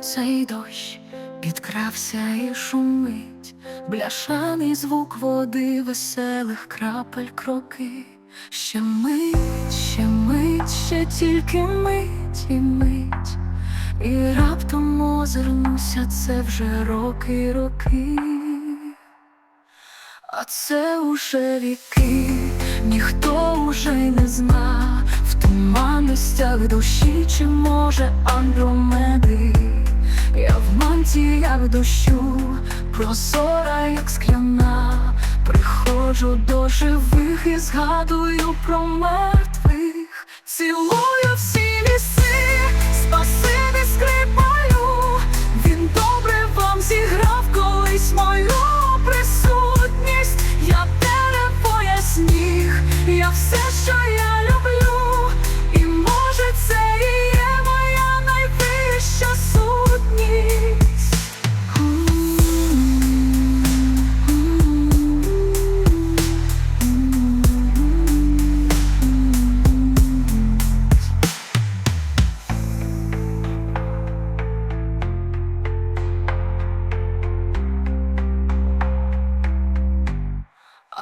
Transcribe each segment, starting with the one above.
цей дощ підкрався і шумить, бляшаний звук води, веселих крапель кроки. Ще мить, ще мить, ще тільки мить і мить, і раптом озирнуся, це вже роки, роки. А це уже віки, ніхто уже й не зна туманностях душі, чи може Андромеди. Я в мантіях дощу, прозора, як скляна, приходжу до живих і згадую про мертвих, цілую всі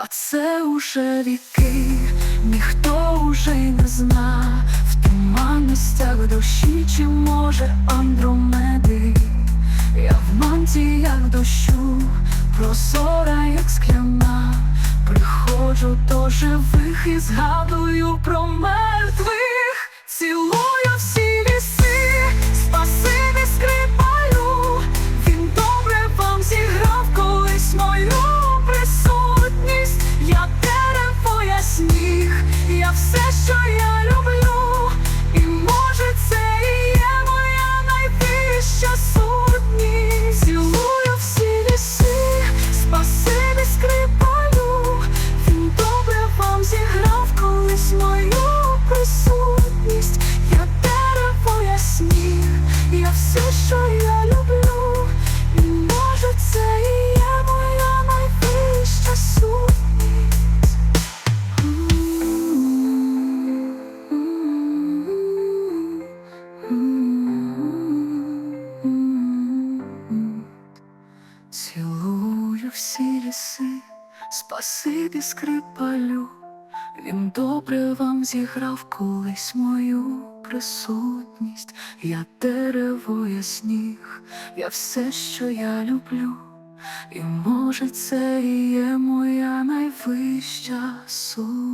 А це уже віки, ніхто уже й не зна. В туманностях душі, чи може Андромеди. Я в мантіях дощу, прозора, як скляна, приходжу до живих і згадую про мертвих, все, що я Цілую всі ліси, спасибі скрипалю, він добре вам зіграв колись мою присутність, я дерево, я сніг, я все, що я люблю, і може, це і є моя найвища суть.